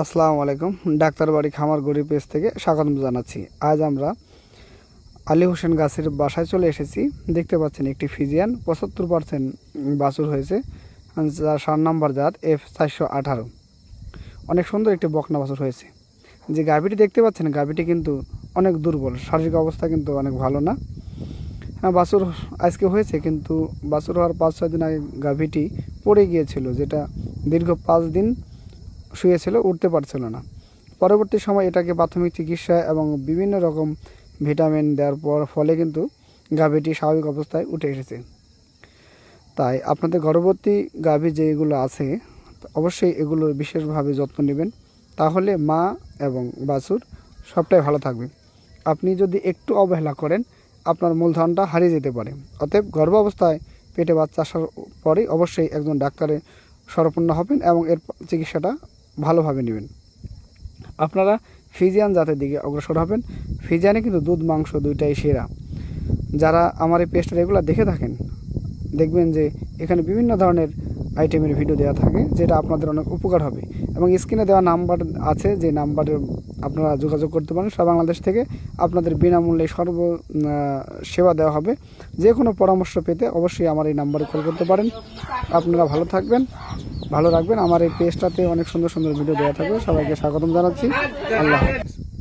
আসসালামু আলাইকুম। ডাক্তার বাড়ি খামার গড়ি পেজ থেকে স্বাগতম জানাচ্ছি। আজ আমরা আলী হোসেন গাছের বাসায় চলে এসেছি। দেখতে পাচ্ছেন একটি ফিজিয়ান, পঁচাত্তর পার্সেন্ট বাছুর হয়েছে, যার সার নাম্বার জাত এফ চারশো আঠারো। অনেক সুন্দর একটি বকনা বাছুর হয়েছে। যে গাভীটি দেখতে পাচ্ছেন, গাভীটি কিন্তু অনেক দুর্বল। শারীরিক অবস্থা কিন্তু অনেক ভালো না। হ্যাঁ বাছুর আজকে হয়েছে, কিন্তু বাছুর হওয়ার পাঁচ ছয় দিন আগে গাভীটি পড়ে গিয়েছিল, যেটা দীর্ঘ পাঁচ দিন শুয়েছিল, উঠতে পারছিল না। পরবর্তী সময় এটাকে প্রাথমিক চিকিৎসা এবং বিভিন্ন রকম ভিটামিন দেওয়ার পর, ফলে কিন্তু গাভীটি স্বাভাবিক অবস্থায় উঠে এসেছে। তাই আপনাদের গর্ভবতী গাভী যেগুলো আছে, অবশ্যই এগুলো বিশেষভাবে যত্ন নেবেন। তাহলে মা এবং বাছুর সবটাই ভালো থাকবে। আপনি যদি একটু অবহেলা করেন, আপনার মূলধনটা হারিয়ে যেতে পারে। অতএব গর্ভ অবস্থায় পেটে বাচ্চা আসার পরেই অবশ্যই একজন ডাক্তারের সরপন্ন হবেন এবং এর চিকিৎসাটা ভালোভাবে নেবেন। আপনারা ফিজিয়ান জাতের দিকে অগ্রসর হবেন। ফিজিয়ানে কিন্তু দুধ, মাংস দুইটাই সেরা। যারা আমার এই পেজটা রেগুলার দেখে থাকেন, দেখবেন যে এখানে বিভিন্ন ধরনের আইটেমের ভিডিও দেওয়া থাকে, যেটা আপনাদের অনেক উপকার হবে। এবং স্ক্রিনে দেওয়া নাম্বার আছে, যে নাম্বারে আপনারা যোগাযোগ করতে পারেন। সারা বাংলাদেশ থেকে আপনাদের বিনামূল্যে সর্ব সেবা দেওয়া হবে। যে কোনো পরামর্শ পেতে অবশ্যই আমার এই নাম্বারে কল করতে পারেন। আপনারা ভালো থাকবেন। ভালো রাখবেন আমার এই পেজটাতে অনেক সুন্দর সুন্দর ভিডিও দেওয়া থাকবে। সবাইকে স্বাগতম জানাচ্ছি। আল্লাহ হাফেজ।